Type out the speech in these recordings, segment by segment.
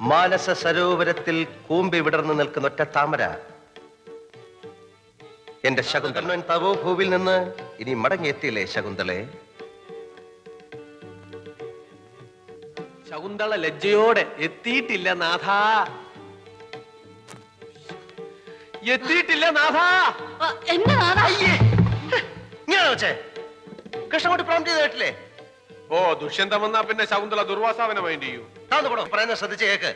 മാനസ സരോവരത്തിൽ കൂമ്പി വിടർന്നു നിൽക്കുന്ന ഒറ്റ താമര. എന്റെ ശകുന്തളൻ തവോഭൂവിൽ നിന്ന് ഇനി മടങ്ങിയെത്തിയില്ലേ ശകുന്തളെ ശകുന്തള ലജ്ജയോടെ എത്തിയിട്ടില്ല നാഥ. എത്തിയിട്ടില്ല നാഥ. എന്നെ കേട്ടില്ലേ കൃഷ്ണൻകുട്ടി പ്രോംപ്റ്റ് ചെയ്തിട്ടില്ലേ ഓ ദുഷ്യന്തം വന്നാ പിന്നെ ശകുന്തള ദുർവാസാവനെ മൈൻഡ് ചെയ്യൂ. താന്ന് പറയുന്നത് ശ്രദ്ധിച്ച് കേക്ക്.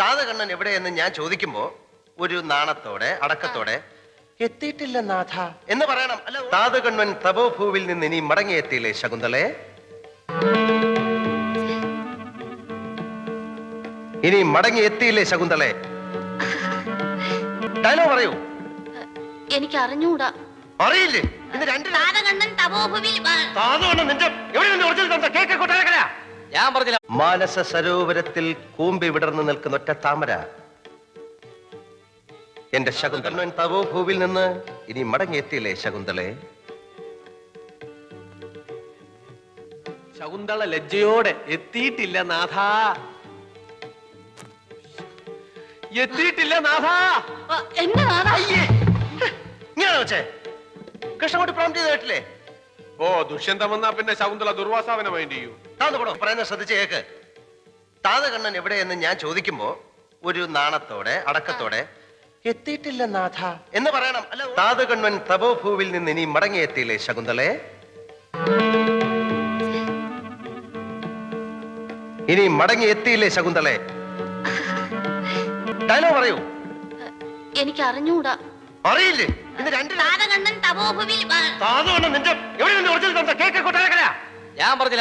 താതകണ്ണൻ എവിടെയെന്ന് ഞാൻ ചോദിക്കുമ്പോ ഒരു നാണത്തോടെ അടക്കത്തോടെ എത്തിയിട്ടില്ല നാഥ. എന്ന് പറയണം. അല്ല താതകണ്ണൻ തപോഭൂവിൽ നിന്ന് ഇനി മടങ്ങിയെത്തിയില്ലേ ശകുന്തളെ? ഇനി മടങ്ങിയെത്തിയില്ലേ ശകുന്തളെ? ഡയലോഗ് പറയൂ. എനിക്ക് അറിഞ്ഞൂടാ അറിയില്ലേ? ഇന്ന് രണ്ട് ഞാൻ പറഞ്ഞില്ല. മാനസ സരോവരത്തിൽ കൂമ്പി വിടർന്നു നിൽക്കുന്ന ഒറ്റ താമര. എന്റെ ശകുന്തളൻ തവോഭൂവിൽ നിന്ന് ഇനി മടങ്ങിയെത്തിയില്ലേ ശകുന്തളെ? ശകുന്തള ലജ്ജയോടെ എത്തിയിട്ടില്ല നാഥ. എത്തിയിട്ടില്ല നാഥ. എന്നെ നാഥാ? ഇങ്ങനെ വെച്ചേ? കൃഷ്ണൻകുട്ടി പ്രോംപ്റ്റ് ചെയ്തിട്ടില്ലേ ഓ ദുഷ്യന്തം വന്നാ പിന്നെ ശകുന്തള ദുർവാസാവനെ മൈൻഡ് ചെയ്യൂ. താന്ന് പടം പറയുന്നത് ശ്രദ്ധിച്ച് കേക്ക്. താതകണ്ണൻ എവിടെയെന്ന് ഞാൻ ചോദിക്കുമ്പോ ഒരു നാണത്തോടെ അടക്കത്തോടെ എത്തിയിട്ടില്ല നാഥ. എന്ന് പറയണം. അല്ല താതകണ്ണൻ തപോഭൂവിൽ നിന്ന് ഇനി മടങ്ങിയെത്തിയില്ലേ ശകുന്തളെ? ഇനി മടങ്ങിയെത്തിയില്ലേ ശകുന്തളെ? ഡയലോഗ് പറയൂ. എനിക്ക് അറിഞ്ഞൂടാ അറിയില്ലേ? ഇന്ന് രണ്ട് താതകണ്ണൻ നിന്റെ എവിടെയെന്ന് ഒറിജിനൽ കേക്ക് കൊട്ടാരക്കല ഞാൻ പറഞ്ഞില്ല.